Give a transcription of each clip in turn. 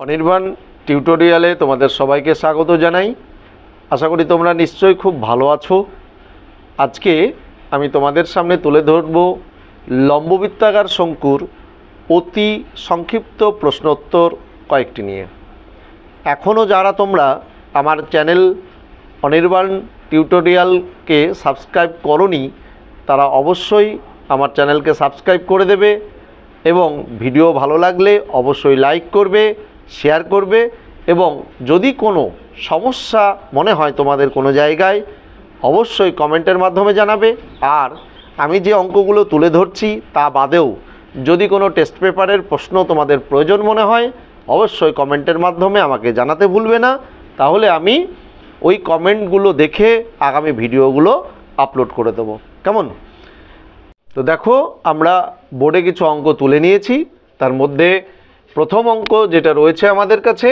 অনির্বাণ টিউটোরিয়ালে তোমাদের সবাইকে স্বাগত জানাই। আশা করি তোমরা নিশ্চয়ই খুব ভালো আছো। আজকে আমি তোমাদের সামনে তুলে ধরব লম্ববৃত্তাকার শঙ্কুর অতি সংক্ষিপ্ত প্রশ্নোত্তর কয়েকটি নিয়ে। এখনও যারা তোমরা আমার চ্যানেল অনির্বাণ টিউটোরিয়ালকে সাবস্ক্রাইব করনি, তারা অবশ্যই আমার চ্যানেলকে সাবস্ক্রাইব করে দেবে এবং ভিডিও ভালো লাগলে অবশ্যই লাইক করবে শেয়ার করবে এবং যদি কোনো সমস্যা মনে হয় তোমাদের কোনো জায়গায়, অবশ্যই কমেন্টের মাধ্যমে জানাবে। আর আমি যে অঙ্কগুলো তুলে ধরছি তা বাদেও যদি কোনো টেস্ট পেপারের প্রশ্ন তোমাদের প্রয়োজন মনে হয়, অবশ্যই কমেন্টের মাধ্যমে আমাকে জানাতে ভুলবে না। তাহলে আমি ওই কমেন্টগুলো দেখে আগামী ভিডিওগুলো আপলোড করে দেবো। কেমন? তো দেখো, আমরা বোর্ডে কিছু অঙ্ক তুলে নিয়েছি। তার মধ্যে প্রথম অঙ্ক যেটা রয়েছে আমাদের কাছে,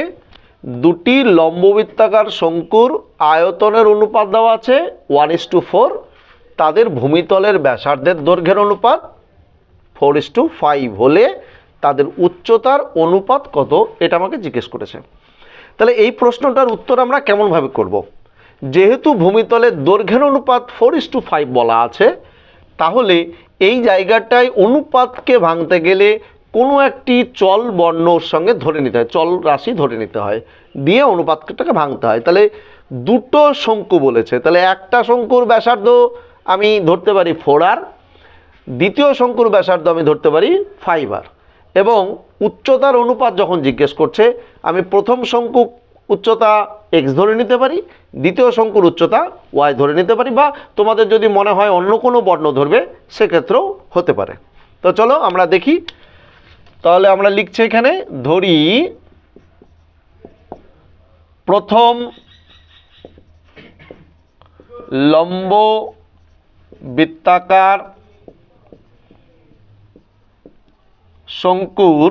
দুটি লম্ববৃত্তাকার শঙ্কুর আয়তনের অনুপাত দেওয়া আছে ওয়ান ইস টু ফোর তাদের ভূমিতলের ব্যাসার্ধের দৈর্ঘ্যের অনুপাত ফোর ইস টু ফাইভ হলে তাদের উচ্চতার অনুপাত কত এটা আমাকে জিজ্ঞেস করেছে তাহলে এই প্রশ্নটার উত্তর আমরা কেমনভাবে করব। যেহেতু ভূমিতলের দৈর্ঘ্যের অনুপাত ফোর ইস টু ফাইভ বলা আছে, তাহলে এই জায়গাটায় অনুপাতকে ভাঙতে গেলে কোনো একটি চল বর্ণর সঙ্গে ধরে নিতে হয়, চল রাশি ধরে নিতে হয়, দিয়ে অনুপাতটাকে ভাঙতে হয়। তাহলে দুটো শঙ্কু বলেছে, তাহলে একটা শঙ্কুর ব্যাসার্ধ আমি ধরতে পারি ফোর আর দ্বিতীয় শঙ্কুর ব্যাসার্ধ আমি ধরতে পারি ফাইভ আর এবং উচ্চতার অনুপাত যখন জিজ্ঞেস করছে, আমি প্রথম শঙ্কু উচ্চতা এক্স ধরে নিতে পারি, দ্বিতীয় শঙ্কুর উচ্চতা ওয়াই ধরে নিতে পারি, বা তোমাদের যদি মনে হয় অন্য কোনো বর্ণ ধরবে, সেক্ষেত্রেও হতে পারে। তো চলো আমরা দেখি তাহলে আমরা লিখছি এখানে, ধরি, প্রথম লম্ব বৃত্তাকার শঙ্কুর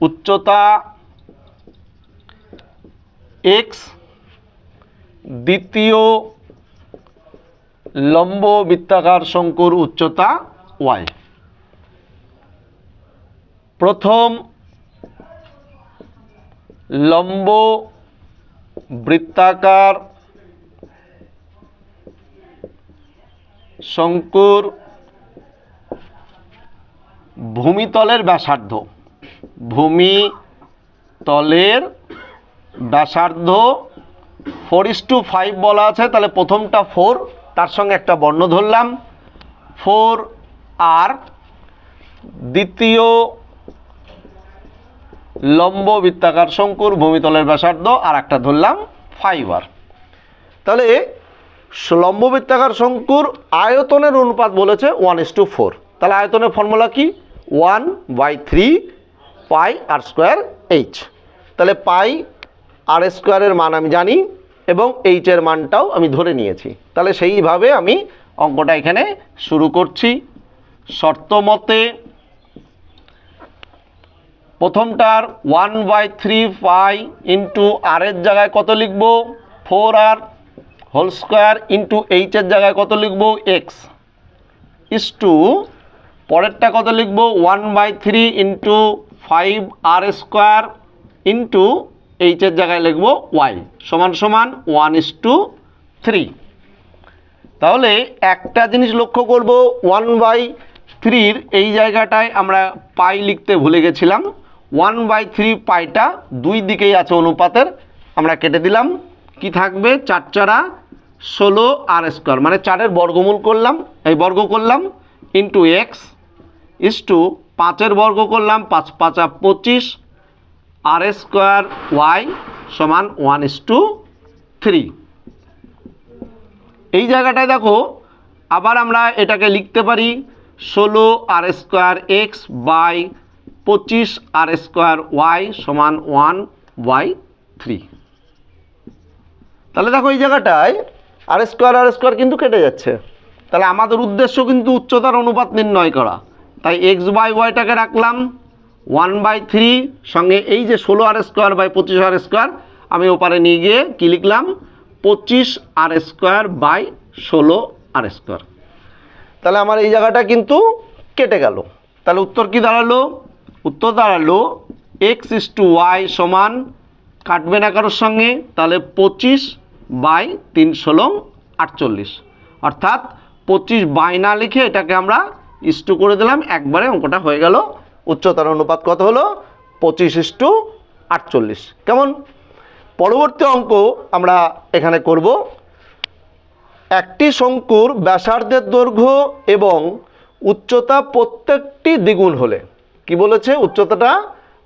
উচ্চতা এক্স দ্বিতীয় লম্ব বৃত্তাকার শঙ্কুর উচ্চতা ওয়াই প্রথম লম্ব বৃত্তাকার শঙ্কুর ভূমিতলের ব্যাসার্ধ। ভূমিতলের ব্যাসার্ধ ফোর ইস টু ফাইভ বলা আছে, তাহলে প্রথমটা ফোর তার সঙ্গে একটা বর্ণ ধরলাম। ফোর আর দ্বিতীয় লম্ব বৃত্তাকার শঙ্কুর ভূমিতলের ব্যাসার্ধ আর একটা ধরলাম ফাইবার তাহলে লম্ব বৃত্তাকার শঙ্কুর আয়তনের অনুপাত বলেছে ওয়ান ইস টু ফোর তাহলে আয়তনের ফর্মুলা কি? One by three pi R square H তাহলে পাই আর স্কোয়ারের মান আমি জানি এবং এইচের মানটাও আমি ধরে নিয়েছি। তাহলে সেইভাবে আমি অঙ্কটা এখানে শুরু করছি। শর্ত মতে প্রথমটার one by three pi into আরের জায়গায় কত লিখব? Four r whole square into এইচের জায়গায় কত লিখব? এক্স। ইস টু, পরেরটা কত লিখব? One by three into five R square into এইচের জায়গায় লিখব ওয়াই। সমান সমান ওয়ান ইস টু থ্রি। তাহলে একটা জিনিস লক্ষ্য করব, ওয়ান বাই থ্রির এই জায়গাটায় আমরা পাই লিখতে ভুলে গেছিলাম। ওয়ান বাই থ্রি পাইটা দুই দিকেই আছে অনুপাতের। আমরা কেটে দিলাম। কি থাকবে? চার চারা ষোলো আর স্কোয়ার মানে চারের বর্গমূল করলাম, এই বর্গ করলাম ইন্টু এক্স ইস টু পাঁচের বর্গ করলাম, পাঁচ পাঁচা পঁচিশ। আর স্কোয়ার ওয়াই সমান ওয়ান ইস টু থ্রি এই জায়গাটায় দেখো, আবার আমরা এটাকে লিখতে পারি, ষোলো আর স্কোয়ার এক্স বাই পঁচিশ আর স্কোয়ার ওয়াই সমান ওয়ান বাই থ্রি। তাহলে দেখো এই জায়গাটায় আর স্কোয়ার আর স্কোয়ার কিন্তু কেটে যাচ্ছে। তাহলে আমাদের উদ্দেশ্য কিন্তু উচ্চতার অনুপাত নির্ণয় করা। তাই এক্স বাই ওয়াইটাকে রাখলাম, ওয়ান বাই থ্রি, সঙ্গে এই যে ষোলো আর স্কোয়ার বাই পঁচিশ আর স্কোয়ার, আমি ওপারে নিয়ে গিয়ে কী লিখলাম? পঁচিশ আর স্কোয়ার বাই ষোলো আর স্কোয়ার। তাহলে আমার এই জায়গাটা কিন্তু কেটে গেল। তাহলে উত্তর কি দাঁড়াল? উত্তর দাঁড়াল এক্স ইস টু ওয়াই সমান, কাটবে না কারোর সঙ্গে, তাহলে পঁচিশ বাই তিন ষোলো আটচল্লিশ। অর্থাৎ পঁচিশ বাই না লিখে এটাকে আমরা ইস্টু করে দিলাম, একবারে অঙ্কটা হয়ে গেল। উচ্চতার অনুপাত কত হলো? পঁচিশ ইস্টু আটচল্লিশ। কেমন? পরবর্তী অঙ্ক আমরা এখানে করব। একটি শঙ্কুর ব্যাসার্ধের দৈর্ঘ্য এবং উচ্চতা প্রত্যেকটি দ্বিগুণ হলে। কি বলেছে? উচ্চতাটা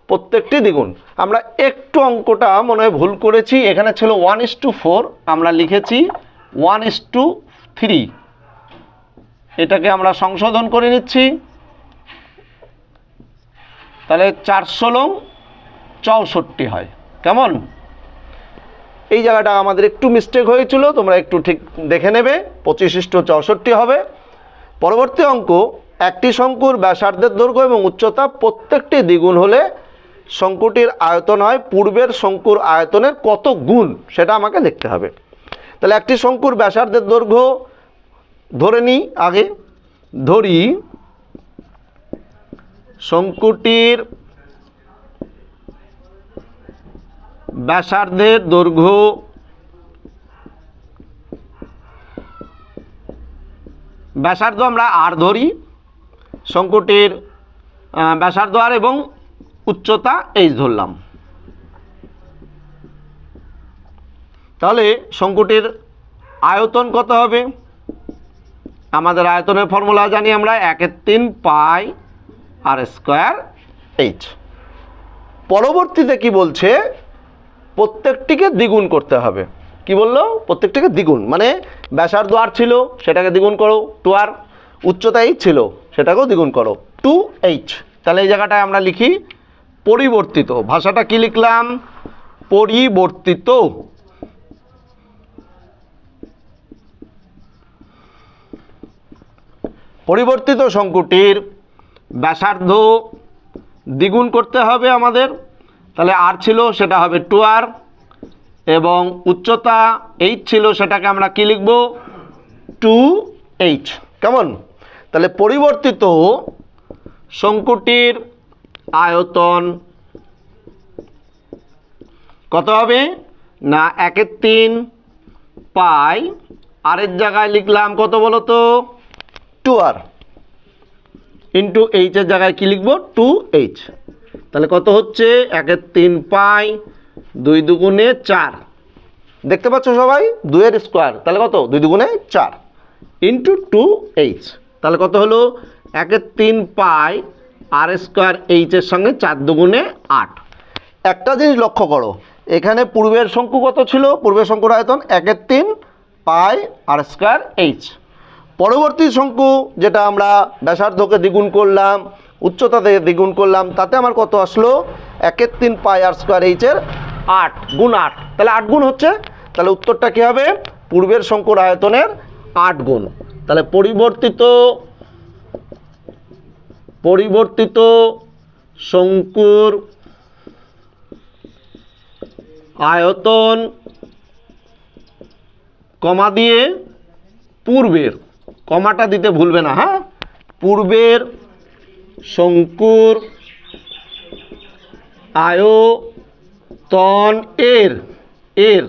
প্রত্যেকটি দ্বিগুণ। আমরা একটু অঙ্কটা মনে হয় ভুল করেছি। এখানে ছিল ওয়ান ইস টু ফোর আমরা লিখেছি ওয়ান ইস টু থ্রি এটাকে আমরা সংশোধন করে নিচ্ছি। তাহলে চারশো লং চৌষট্টি হয়। কেমন? এই জায়গাটা আমাদের একটু মিস্টেক হয়েছিল, তোমরা একটু ঠিক দেখে নেবে। পঁচিশ ইষ্ট চৌষট্টি হবে। পরবর্তী অঙ্ক একটি শঙ্কুর ব্যাসার্ধের দৈর্ঘ্য এবং উচ্চতা প্রত্যেকটি দ্বিগুণ হলে শঙ্কুটির আয়তন হয় পূর্বের শঙ্কুর আয়তনের কত গুণ, সেটা আমাকে দেখতে হবে। তাহলে একটি শঙ্কুর ব্যাসার্ধের দৈর্ঘ্য ধরে নিই আগে, ধরি শঙ্কুটির ব্যাসার্ধের দৈর্ঘ্য ব্যাসার্ধ আমরা আর ধরি। শঙ্কুটির আহ, ব্যাসার্ধ আর এবং উচ্চতা এইচ ধরলাম। তাহলে শঙ্কুটির আয়তন কত হবে? আমাদের আয়তনের ফর্মুলা জানি আমরা একের তিন পাই আর স্কোয়ার এইচ পরবর্তীতে কি বলছে? প্রত্যেকটিকে দ্বিগুণ করতে হবে। কি বলল? প্রত্যেকটিকে দ্বিগুণ। মানে ব্যাসার্ধ আর ছিল সেটাকে দ্বিগুণ করো। টু আর উচ্চতা এইচ ছিল। সেটাকেও দ্বিগুণ করো। টু এইচ তাহলে এই জায়গাটায় আমরা লিখি পরিবর্তিত। ভাষাটা কি লিখলাম? পরিবর্তিত। পরিবর্তিত শঙ্কুটির ব্যাসার্ধ দ্বিগুণ করতে হবে আমাদের। তাহলে আর ছিল, সেটা হবে টু আর এবং উচ্চতা এইচ ছিল, সেটাকে আমরা কি লিখব? টু এইচ কেমন? তাহলে পরিবর্তিত শঙ্কুটির আয়তন কত হবে? না একের তিন পাই। আরের জায়গায় লিখলাম কত বলো তো টু আর ইন্টু এইচের জায়গায় কি লিখব? Two H. তাহলে কত হচ্ছে? একের তিন পাই দুই দুগুণে চার। দেখতে পাচ্ছ সবাই? দুইয়ের স্কোয়ার। তাহলে কত? দুই দুগুণে চার। Into two H. তাহলে কত হলো? একের তিন পাই আর স্কোয়ার এইচের সঙ্গে চার দুগুণে আট। একটা জিনিস লক্ষ্য করো, এখানে পূর্বের শঙ্কু কত ছিল? পূর্বের শঙ্কুর আয়তন একের তিন পাই আর স্কোয়ার এইচ। পরবর্তী শঙ্কু, যেটা আমরা ব্যাসার্ধকে দ্বিগুণ করলাম, উচ্চতা থেকে দ্বিগুণ করলাম, তাতে আমার কত আসলো? একের তিন পাই আর স্কোয়ার এইচের আট গুণ আট। তাহলে আট গুণ হচ্ছে? তাহলে উত্তরটা কী হবে? পূর্বের শঙ্কুর আয়তনের আট গুণ। তাহলে পরিবর্তিত পরিবর্তিত শঙ্কুর আয়তন কমা দিয়ে পূর্বের, কমাটা দিতে ভুলবে না হ্যাঁ? পূর্বের শঙ্কুর আয়তন এর এর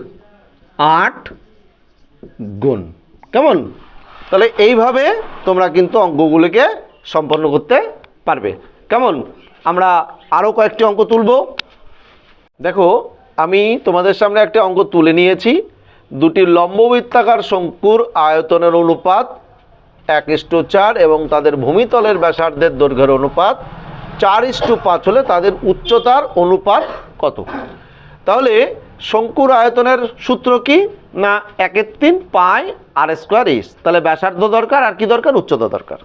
আট গুণ। কেমন? তাহলে এইভাবে তোমরা কিন্তু অঙ্কগুলিকে সম্পন্ন করতে পারবে। কেমন? আমরা আরও কয়েকটি অঙ্ক তুলব। দেখো, আমি তোমাদের সামনে একটা অঙ্ক তুলে নিয়েছি। দুটি লম্ববৃত্তাকার শঙ্কুর আয়তনের অনুপাত এক ইস্টু চার এবং তাদের ভূমিতলের ব্যাসার্ধের দৈর্ঘ্যের অনুপাত চার ইস্টু পাঁচ হলে তাদের উচ্চতার অনুপাত কত? তাহলে শঙ্কুর আয়তনের সূত্র কি? না একের তিন পাই আর স্কোয়ার ইস তাহলে ব্যাসার্ধ দরকার আর কি দরকার? উচ্চতা দরকার।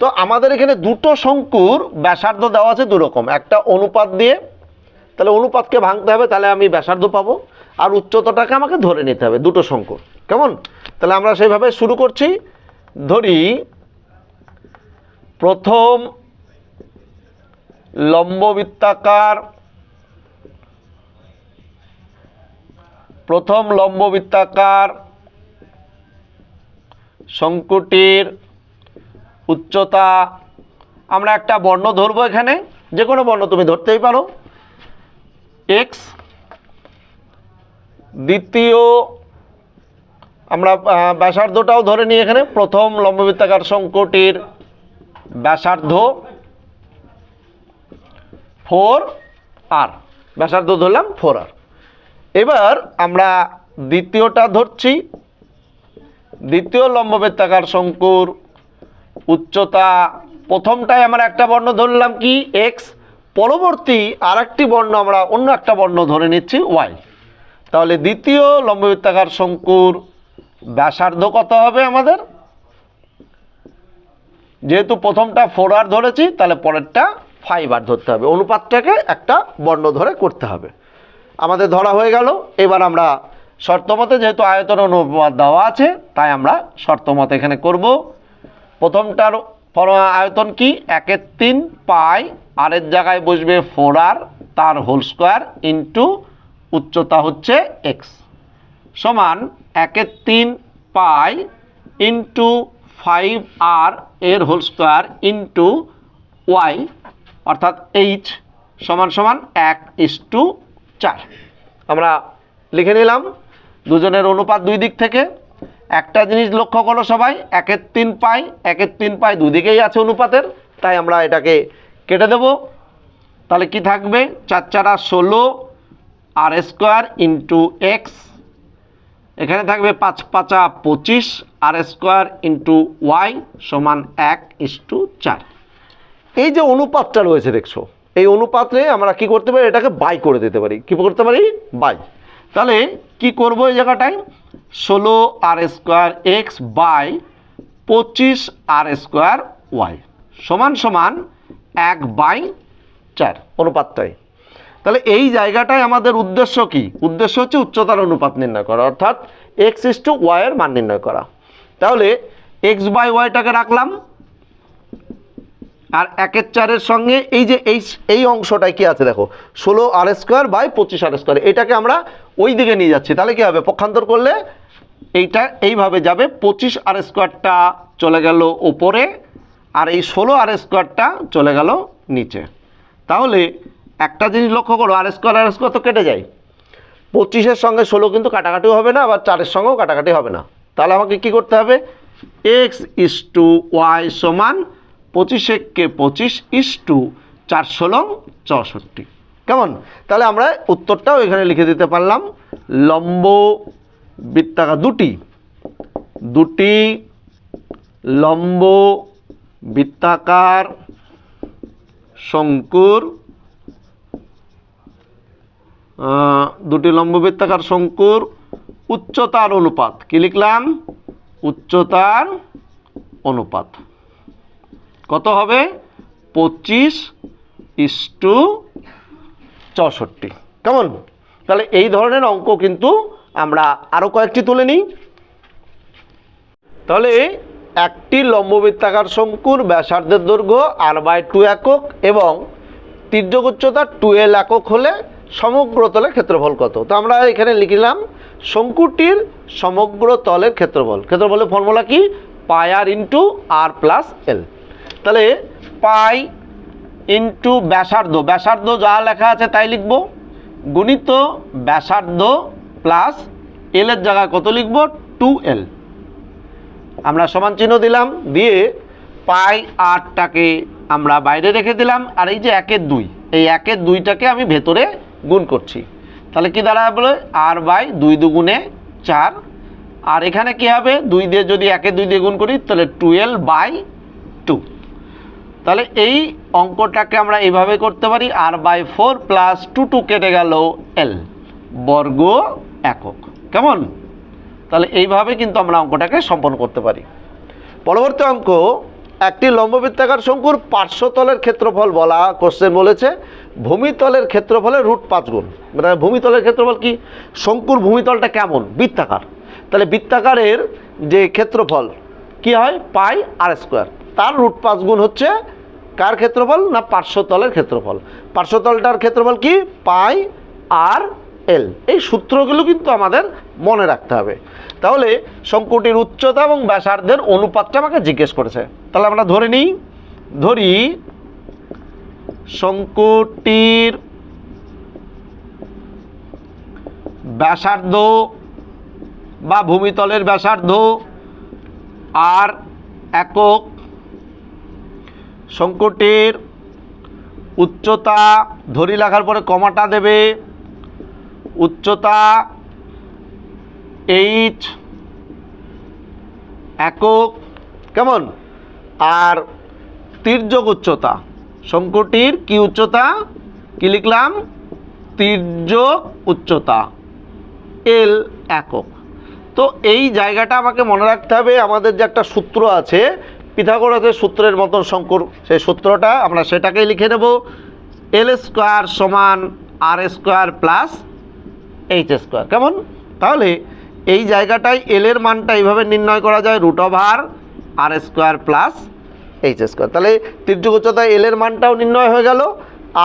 তো আমাদের এখানে দুটো শঙ্কুর ব্যাসার্ধ দেওয়া আছে দুরকম একটা অনুপাত দিয়ে, তাহলে অনুপাতকে ভাঙতে হবে, তাহলে আমি ব্যাসার্ধ পাবো। আর উচ্চতাটাকে আমাকে ধরে নিতে হবে, দুটো শঙ্কুর। কেমন? তাহলে আমরা সেইভাবে শুরু করছি। ধরি, প্রথম লম্ববৃত্তাকার প্রথম লম্ববৃত্তাকার শঙ্কুটির উচ্চতা, আমরা একটা বর্ণ ধরবো এখানে যে কোনো বর্ণ তুমি ধরতেই পারো। এক্স দ্বিতীয়, আমরা ব্যাসার্ধটাও ধরে নিই এখানে, প্রথম লম্ববৃত্তাকার শঙ্কুটির ব্যাসার্ধ ফোর আর ব্যাসার্ধ ধরলাম ফোর আর এবার আমরা দ্বিতীয়টা ধরছি। দ্বিতীয় লম্ববৃত্তাকার শঙ্কুর উচ্চতা। প্রথমটায় আমরা একটা বর্ণ ধরলাম কি? এক্স পরবর্তী আরেকটি বর্ণ আমরা অন্য একটা বর্ণ ধরে নিচ্ছি ওয়াই তাহলে দ্বিতীয় লম্ববৃত্তাকার শঙ্কুর ব্যাসার্ধ কত হবে আমাদের? যেহেতু প্রথমটা ফোর আর ধরেছি, তাহলে পরেরটা ফাইভ আর ধরতে হবে। অনুপাতটাকে একটা বর্ণ ধরে করতে হবে। আমাদের ধরা হয়ে গেল। এবার আমরা শর্তমতে যেহেতু আয়তন অনুপাত দেওয়া আছে, তাই আমরা শর্তমতে এখানে করব। প্রথমটার পর- আয়তন কি? একের তিন পাই আরের জায়গায় বসবে ফোর আর তার হোল স্কোয়ার ইন্টু উচ্চতা হচ্ছে এক্স সমান একের তিন পাই ইন্টু ফাইভ আর এর হোল স্কোয়ার ইন্টু ওয়াই অর্থাৎ এইচ সমান সমান এক ইস টু চার। আমরা লিখে নিলাম, দুজনের অনুপাত দুই দিক থেকে। একটা জিনিস লক্ষ্য করো সবাই, একের তিন পাই, একের তিন পাই দুদিকেই আছে অনুপাতের, তাই আমরা এটাকে কেটে দেব। তাহলে কি থাকবে? চার চারা ষোলো, আর স্কোয়ার ইন্টু এক্স। এখানে থাকবে পাঁচ পাঁচা পঁচিশ, আর স্কোয়ার ইন্টু ওয়াই সমান এক ইস টু চার। এই যে অনুপাতটা রয়েছে দেখছ এই অনুপাতে আমরা কি করতে পারি? এটাকে বাই করে দিতে পারি। কি করতে পারি? বাই তাহলে কি করব এই জায়গাটায়? ষোলো আর স্কোয়ার এক্স বাই পঁচিশ আর স্কোয়ার ওয়াই সমান সমান এক বাই চার অনুপাতটাই। তাহলে এই জায়গাটায় আমাদের উদ্দেশ্য কি? উদ্দেশ্য হচ্ছে উচ্চতার অনুপাত নির্ণয় করা। অর্থাৎ এক্স ইস টু ওয়াইয়ের মান নির্ণয় করা। তাহলে এক্স বাই ওয়াইটাকে রাখলাম। আর একের চারের সঙ্গে এই যে এই এই অংশটায় কি আছে দেখো? ষোলো আর স্কোয়ার বাই পঁচিশ আর স্কোয়ার এটাকে আমরা ওই দিকে নিয়ে যাচ্ছি। তাহলে কি হবে? পক্ষান্তর করলে এইটা এইভাবে যাবে। পঁচিশ আর স্কোয়ারটা চলে গেল ওপরে আর এই ষোলো আর স্কোয়ারটা চলে গেল নিচে। তাহলে একটা জিনিস লক্ষ্য করো আর স্কোয়ার আর স্কোয়ার তো কেটে যায়। পঁচিশের সঙ্গে ষোলো কিন্তু কাটাকাটিও হবে না, আবার চারের সঙ্গেও কাটাকাটি হবে না। তাহলে আমাকে কি করতে হবে? এক্স ইস টু ওয়াই সমান পঁচিশ এককে পঁচিশ ইস টু চার ষোলো চৌষট্টি। কেমন? তাহলে আমরা উত্তরটাও এখানে লিখে দিতে পারলাম। লম্ব বৃত্তাকার দুটি। দুটি লম্ব বৃত্তাকার শঙ্কুর দুটি লম্ববৃত্তাকার শঙ্কুর উচ্চতার অনুপাত। কি লিখলাম? উচ্চতার অনুপাত। কত হবে? পঁচিশ ইস টু চৌষট্টি। কেমন? তাহলে এই ধরনের অঙ্ক কিন্তু আমরা আরও কয়েকটি তুলে নিই। তাহলে একটি লম্ববৃত্তাকার শঙ্কুর ব্যাসার্ধের দৈর্ঘ্য আর বাই টু একক এবং তির্যক উচ্চতা টুয়েলভ একক হলে সমগ্র তলের ক্ষেত্রফল কত? তো আমরা এখানে লিখলাম শঙ্কুটির সমগ্র তলের ক্ষেত্রফল। ক্ষেত্রফলের ফর্মুলা কি? পাই আর ইন্টু আর প্লাস এল তাহলে পাই ইন্টু ব্যাসার্ধ ব্যাসার্ধ যা লেখা আছে তাই লিখব। গুণিত ব্যাসার্ধ প্লাস এলের জায়গায় কত লিখব? টু এল আমরা সমান চিহ্ন দিলাম, দিয়ে পাই আটটাকে আমরা বাইরে রেখে দিলাম, আর এই যে একের দুই, এই একের দুইটাকে আমি ভেতরে গুণ করছি। তাহলে কি দাঁড়াবে আর বাই দুই দুগুণে চার। আর এখানে কি হবে? দুই দিয়ে যদি একে দুই দিয়ে গুণ করি, তাহলে টুয়েলভ বাই টু তাহলে এই অঙ্কটাকে আমরা এইভাবে করতে পারি R by four plus two two কেটে গেল এল বর্গ একক। কেমন? তাহলে এইভাবে কিন্তু আমরা অঙ্কটাকে সম্পন্ন করতে পারি। পরবর্তী অঙ্ক, একটি লম্ববৃত্তাকার শঙ্কুর পার্শ্বতলের ক্ষেত্রফল বলা কোশ্চেন বলেছে, ভূমিতলের ক্ষেত্রফলের রুট পাঁচ গুণ। মানে ভূমিতলের ক্ষেত্রফল কি? শঙ্কুর ভূমিতলটা কেমন? বৃত্তাকার। তাহলে বৃত্তাকারের যে ক্ষেত্রফল, কি হয়? পাই আর স্কোয়ার তার রুট পাঁচ গুণ হচ্ছে কার ক্ষেত্রফল না পার্শ্বতলের ক্ষেত্রফল? পার্শ্বতলটার ক্ষেত্রফল কি? পাই আর এল। এই সূত্রগুলো কিন্তু আমাদের মনে রাখতে হবে। তাহলে শঙ্কুটির উচ্চতা এবং ব্যাসার্ধের অনুপাতটা আমাকে জিজ্ঞেস করেছে। তাহলে আমরা ধরে নিই, ধরি শঙ্কুটির ব্যাসার্ধ বা ভূমিতলের ব্যাসার্ধ আর একক শঙ্কুটির উচ্চতা ধরি লেখার পরে কমাটা দেবে। উচ্চতা এইচ একক, কেমন? আর তির্যক উচ্চতা। শঙ্কুটির কি উচ্চতা? কি লিখলাম? তির্যক উচ্চতা। এল একক। তো এই জায়গাটা আমাকে মনে রাখতে হবে, আমাদের যে একটা সূত্র আছে পিথাগোরাসের সূত্রের মতন শঙ্কর সেই সূত্রটা, আমরা সেটাকেই লিখে নেব, এল স্কোয়ার সমান R square plus H square. কেমন? তাহলে এই জায়গাটায় এল এর মানটা এইভাবে নির্ণয় করা যায়, root over R R square plus H square. তাহলে তির্যক উচ্চতায় এল এর মানটাও নির্ণয় হয়ে গেল,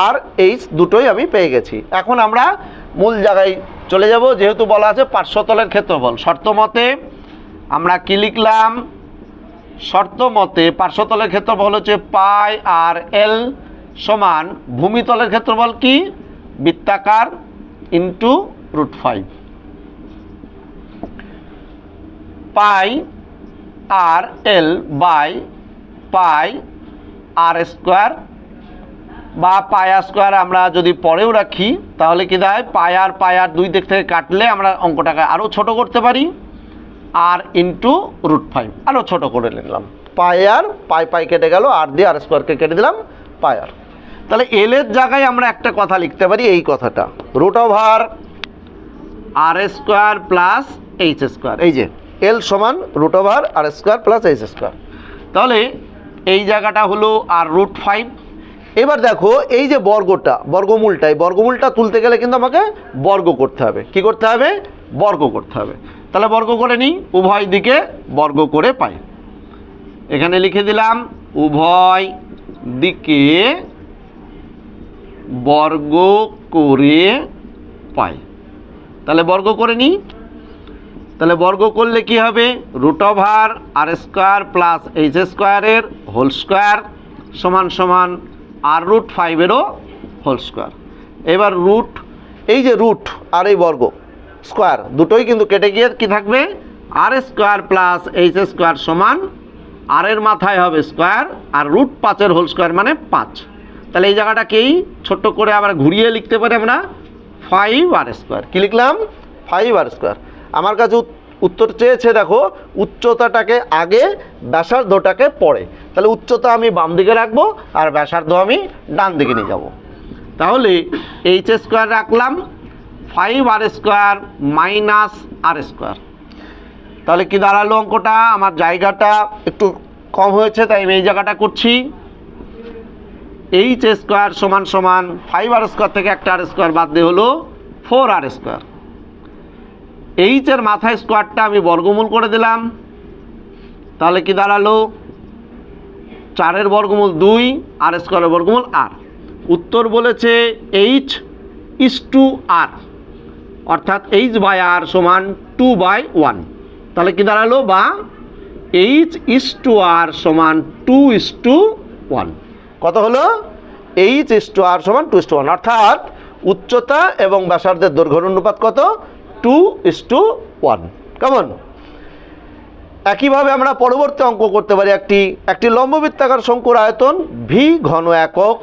আর এইচ দুটোই আমি পেয়ে গেছি। এখন আমরা মূল জায়গায় চলে যাব, যেহেতু বলা আছে পার্শ্বতলের ক্ষেত্রফল। শর্ত মতে আমরা কি লিখলাম? শর্ত মতে পার্শ্বতলের ক্ষেত্রফল হচ্ছে পাই আর এল সমান ভূমিতলের ক্ষেত্রফল কি? বৃত্তাকার into root five pi R L by pi R square বা পায়া স্কোয়ার আমরা যদি পরেও রাখি, তাহলে কি দেয়? পায়ার পায়ার দুই দিক থেকে কাটলে আমরা অঙ্কটাকে আরও ছোট করতে পারি। আর ইন্টু রুট ফাইভ আরও ছোটো করে নিলাম। পায়ার পাই পাই কেটে গেল। আর দিয়ে আর স্কোয়ারকে কেটে দিলাম পায়ার তাহলে এল এর জায়গায় আমরা একটা কথা লিখতে পারি, এই কথাটা। Root over R square plus H square এই যে এল সমান root over R square plus H square তাহলে এই জায়গাটা হলো আর রুট ফাইভ এবার দেখো, এই যে বর্গটা, বর্গমূলটা, এই বর্গমূলটা তুলতে গেলে কিন্তু আমাকে বর্গ করতে হবে। কি করতে হবে? বর্গ করতে হবে। তাহলে বর্গ করে নিই, উভয় দিকে বর্গ করে পাই। এখানে লিখে দিলাম, উভয় দিকে বর্গ করে পাই। তাহলে বর্গ করে নিই। তাহলে বর্গ করলে কি হবে? Root over R square plus H স্কোয়ারের হোল স্কোয়ার সমান সমান আর রুট ফাইভেরও হোল স্কোয়ার। এবার রুট, এই যে রুট আর এই বর্গ স্কোয়ার। দুটোই কিন্তু কেটে গিয়ে কি থাকবে? R square plus H square সমান আর এর মাথায় হবে স্কোয়ার আর রুট পাঁচের হোল স্কোয়ার মানে পাঁচ। তাহলে এই জায়গাটাকেই ছোট্ট করে আবার ঘুরিয়ে লিখতে পারি আমরা? ফাইভ আর স্কোয়ার। কী লিখলাম? Five R square. আমার কাছে উত- উত্তর চেয়েছে, দেখো, উচ্চতাটাকে আগে, ব্যাসার্ধটাকে পরে। তাহলে উচ্চতা আমি বাম দিকে রাখব আর ব্যাসার্ধ আমি ডান দিকে নিয়ে যাব। তাহলে এইচ স্কোয়ার রাখলাম five R square minus R square তাহলে কি দাঁড়াল অঙ্কটা? আমার জায়গাটা একটু কম হয়েছে, তাই আমি এই জায়গাটা করছি। এইচ স্কোয়ার সমান সমান ফাইভ আর স্কোয়ার থেকে একটা আর স্কোয়ার বাদ দিয়ে হলো ফোর আর স্কোয়ার এইচ এর মাথায় স্কোয়ারটা আমি বর্গমূল করে দিলাম। তাহলে কি দাঁড়াল? চারের বর্গমূল দুই আর স্কোয়ারের বর্গমূল আর উত্তর বলেছে এইচ ইস টু আর অর্থাৎ এইচ বাই আর সমান টু বাই ওয়ান তাহলে কি দাঁড়াল বা? এইচ ইস টু আর সমান টু ইস টু ওয়ান কত হলো? এইচ ইস টু আর সমান টু ইস টু ওয়ান অর্থাৎ উচ্চতা এবং ব্যাসার্ধের দৈর্ঘ্য অনুপাত কত? টু ইস টু ওয়ান কেমন? একইভাবে আমরা পরবর্তী অঙ্ক করতে পারি একটি একটি লম্ববৃত্তাকার শঙ্কুর আয়তন ভি ঘন একক।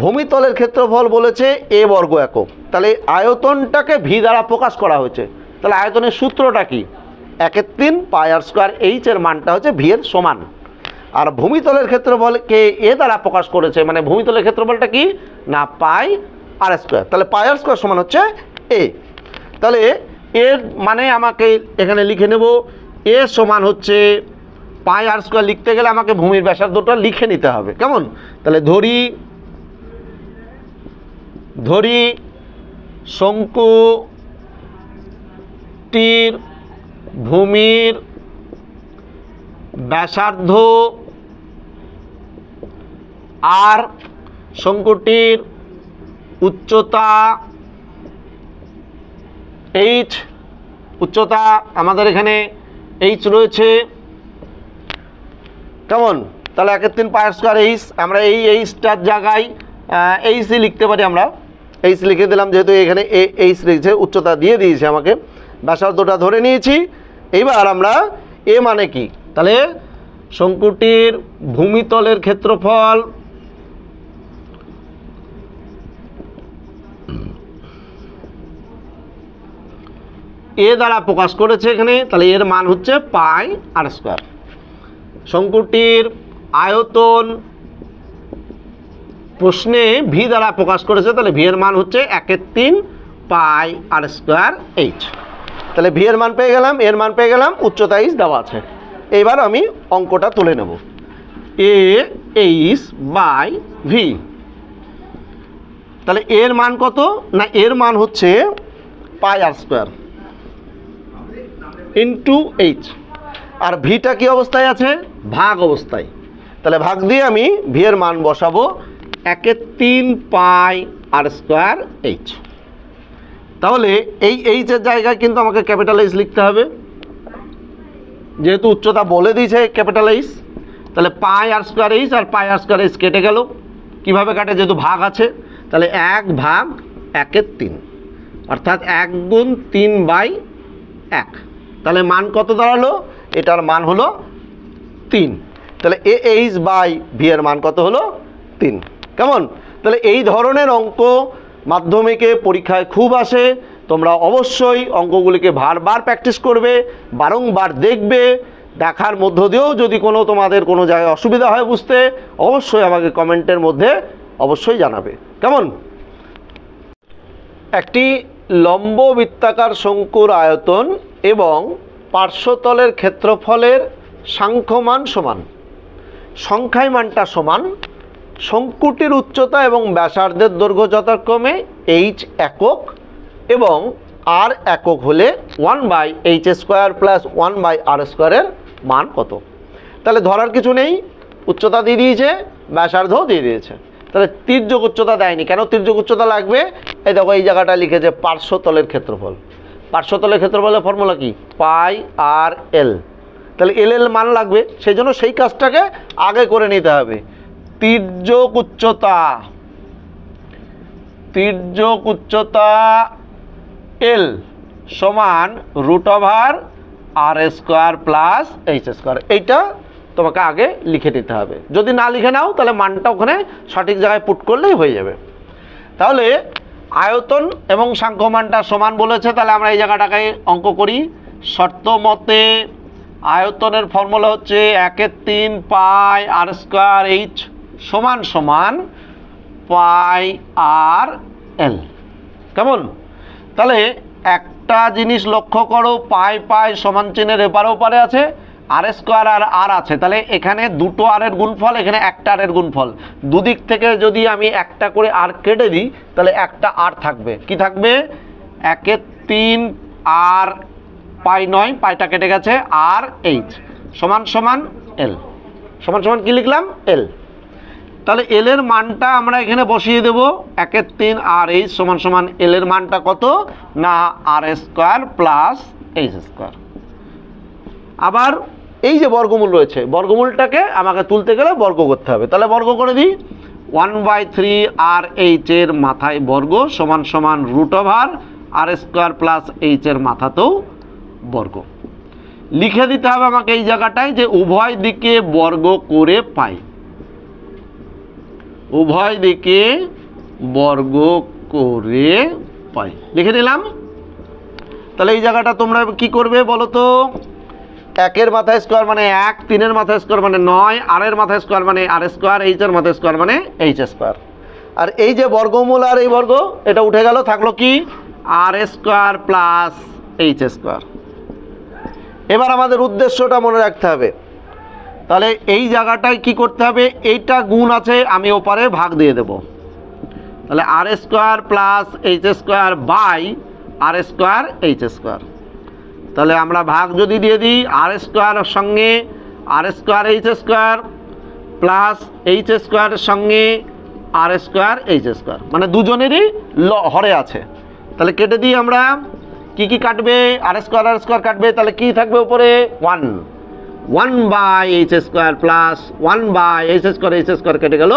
ভূমিতলের ক্ষেত্রফল বলেছে এ বর্গ একক। তাহলে আয়তনটাকে ভি দ্বারা প্রকাশ করা হয়েছে। তাহলে আয়তনের সূত্রটা কি? একের তিন পায়ার স্কোয়ার এইচ এর মানটা হচ্ছে ভি এর সমান। আর ভূমিতলের ক্ষেত্রফলকে এ দ্বারা প্রকাশ করেছে মানে ভূমিতলের ক্ষেত্রফলটা কি? না, পাই আর স্কোয়ার তাহলে পাই আর স্কোয়ার সমান হচ্ছে এ তাহলে এর মানে আমাকে এখানে লিখে নেব এ সমান হচ্ছে পাই আর স্কোয়ার লিখতে গেলে আমাকে ভূমির ব্যাসার্ধটা লিখে নিতে হবে। কেমন? তাহলে ধরি ধরি শঙ্কুটির ভূমির, ব্যাসার্ধ, আর শঙ্কুটির উচ্চতা এইচ উচ্চতা আমাদের এখানে এইচ রয়েছে। কেমন? তাহলে একের তিন পায়ের স্কোয়ার এইচ আমরা এই এইচটার জায়গায় এইচই লিখতে পারি আমরা। এইচ লিখে দিলাম যেহেতু এখানে এ এইচ লিখছে, উচ্চতা দিয়ে দিয়েছে আমাকে। ব্যাসার্ধটা ধরে নিয়েছি। এইবার আমরা এ মানে কি? তাহলে শঙ্কুটির ভূমিতলের ক্ষেত্রফল এ দ্বারা প্রকাশ করেছে এখানে, তাহলে এর মান হচ্ছে পাই আর স্কোয়ার। শঙ্কুটির আয়তন প্রশ্নে ভি দ্বারা প্রকাশ করেছে, তাহলে ভি এর মান হচ্ছে একের তিন পাই আর স্কোয়ার এইচ। তাহলে ভি এর মান পেয়ে গেলাম, এর মান পেয়ে গেলাম, উচ্চতা এইচ দেওয়া আছে। এইবার আমি অঙ্কটা তুলে নেব। এ এইচ বাই ভি তাহলে এর মান কত? না এর মান হচ্ছে pi R square into H আর ভিটা কি অবস্থায় আছে? ভাগ অবস্থায়। তাহলে ভাগ দিয়ে আমি ভি এর মান বসাবো। একের তিন পাই আর স্কোয়ার এইচ। তাহলে এই এইচের জায়গায় কিন্তু আমাকে ক্যাপিটাল এইচ লিখতে হবে। যেহেতু উচ্চতা বলে দিয়েছে ক্যাপিটাল এইচ তাহলে পাই আর স্কোয়ার এইচ আর পাই আর স্কোয়ার এইচ কেটে গেল। কীভাবে কাটে? যেহেতু ভাগ আছে, তাহলে এক ভাগ একের তিন, অর্থাৎ এক গুণ তিন বাই এক। তাহলে মান কত দাঁড়াল? এটার মান হলো তিন। তাহলে এ এইচ বাই ভি এর মান কত হলো? তিন। কেমন? তাহলে এই ধরনের অঙ্ক মাধ্যমিকে পরীক্ষায় খুব আসে। তোমরা অবশ্যই অঙ্কগুলিকে বারবার প্র্যাকটিস করবে, বারংবার দেখবে, দেখার মধ্য দিয়েও যদি কোনো তোমাদের কোনো জায়গায় অসুবিধা হয় বুঝতে, অবশ্যই আমাকে কমেন্টের মধ্যে অবশ্যই জানাবে। কেমন? একটি লম্ব বৃত্তাকার শঙ্কুর আয়তন এবং পার্শ্বতলের ক্ষেত্রফলের সাংখ্যমান সমান। সংখ্যায় মানটা সমান শঙ্কুটির উচ্চতা এবং ব্যাসার্ধের দৈর্ঘ্য যথাক্রমে এইচ একক এবং আর একক হলে one by H square plus one by R স্কোয়ারের মান কত? তাহলে ধরার কিছু নেই, উচ্চতা দিয়ে দিয়েছে, ব্যাসার্ধও দিয়ে দিয়েছে। তাহলে তির্যক উচ্চতা দেয়নি, কেন তির্যক উচ্চতা লাগবে? এই দেখো, এই জায়গাটা লিখেছে পার্শ্বতলের ক্ষেত্রফল। পার্শ্বতলের ক্ষেত্রফলের ফর্মুলা কি? পাই আর এল তাহলে এল এল মান লাগবে, সেই জন্য সেই কাজটাকে আগে করে নিতে হবে। তির্যক উচ্চতা তির্যক উচ্চতা এল সমান root over R square plus H square এইটা তোমাকে আগে লিখে নিতে হবে। যদি না লিখে নাও, তাহলে মানটা ওখানে সঠিক জায়গায় পুট করলেই হয়ে যাবে। তাহলে আয়তন এবং সাংখ্যমানটা সমান বলেছে, তাহলে আমরা এই জায়গাটাকে অঙ্ক করি। শর্ত মতে আয়তনের ফর্মুলা হচ্ছে একের তিন পাই আর স্কোয়ার এইচ সমান সমান পাই আর এল। কেমন? তাহলে একটা জিনিস লক্ষ্য করো, পাই পাই সমান চিহ্নের এপারে ওপারে আছে, আর স্কোয়ার আর আর আছে। তাহলে এখানে দুটো আরের গুণফল, এখানে একটা আরের গুণফল। দুদিক থেকে যদি আমি একটা করে আর কেটে দিই, তাহলে একটা আর থাকবে। কি থাকবে? একের তিন আর পাই নয়, পাইটা কেটে গেছে, আর এইচ সমান সমান এল। সমান সমান কি লিখলাম? এল। তাহলে এল এর মানটা আমরা এখানে বসিয়ে দেব একের তিন আর এইচ সমান সমান এল এর মানটা কত? না R square plus H square আবার এই যে বর্গমূল রয়েছে, বর্গমূলটাকে আমাকে তুলতে গেলে বর্গ করতে হবে। তাহলে বর্গ করে দিই। ওয়ান বাই থ্রি আর এইচের মাথায় বর্গ সমান সমান root over R square plus এইচের মাথাতেও বর্গ। লিখে দিতে হবে আমাকে এই জায়গাটায় যে উভয় দিকে বর্গ করে পাই। উভয় দিকে বর্গ করে পাই। লিখে নিলাম। তাহলে এই জায়গাটা তোমরা কি করবে বলো তো? একের মাথায় স্কোয়ার মানে এক, তিনের মাথায় স্কোয়ার মানে নয়, আরের মাথায় স্কোয়ার মানে আর স্কোয়ার এইচের মাথায় স্কোয়ার মানে এইচ স্কোয়ার আর এই যে বর্গমূল আর এই বর্গ, এটা উঠে গেল, থাকল কি? R square plus H square এবার আমাদের উদ্দেশ্যটা মনে রাখতে হবে। তাহলে এই জায়গাটায় কি করতে হবে? এইটা গুণ আছে, আমি ওপারে ভাগ দিয়ে দেব। তাহলে R square plus H square by R square H square তাহলে আমরা ভাগ যদি দিয়ে দিই আর স্কোয়ারের সঙ্গে R square H square plus H স্কোয়ারের সঙ্গে আর স্কোয়ার এইচ স্কোয়ার মানে দুজনেরই ল, হরে আছে। তাহলে কেটে দিই আমরা, কি কি কাটবে? আর স্কোয়ার আর স্কোয়ার কাটবে, তাহলে কি থাকবে উপরে? One one by H square plus one by H square H square কেটে গেল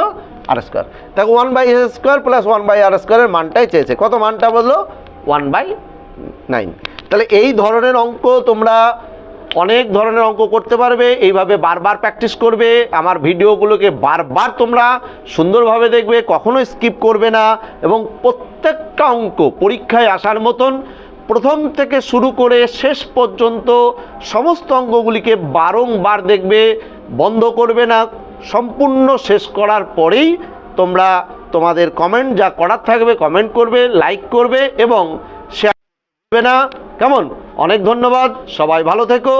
আর স্কোয়ার দেখো one by S square plus one by R স্কোয়ারের মানটাই চেয়েছে। কত মানটা বলল? ওয়ান বাই নাইন তাহলে এই ধরনের অঙ্ক তোমরা অনেক ধরনের অঙ্ক করতে পারবে এইভাবে বারবার প্র্যাকটিস করবে। আমার ভিডিওগুলোকে বারবার তোমরা সুন্দরভাবে দেখবে কখনো স্কিপ করবে না। এবং প্রত্যেকটা অঙ্ক পরীক্ষায় আসার মতন প্রথম থেকে শুরু করে শেষ পর্যন্ত সমস্ত অঙ্গগুলিকে বারংবার দেখবে, বন্ধ করবে না, সম্পূর্ণ শেষ করার পরেই তোমরা তোমাদের কমেন্ট যা করার থাকবে কমেন্ট করবে লাইক করবে এবং শেয়ার করবে না। কেমন? অনেক ধন্যবাদ, সবাই ভালো থেকো।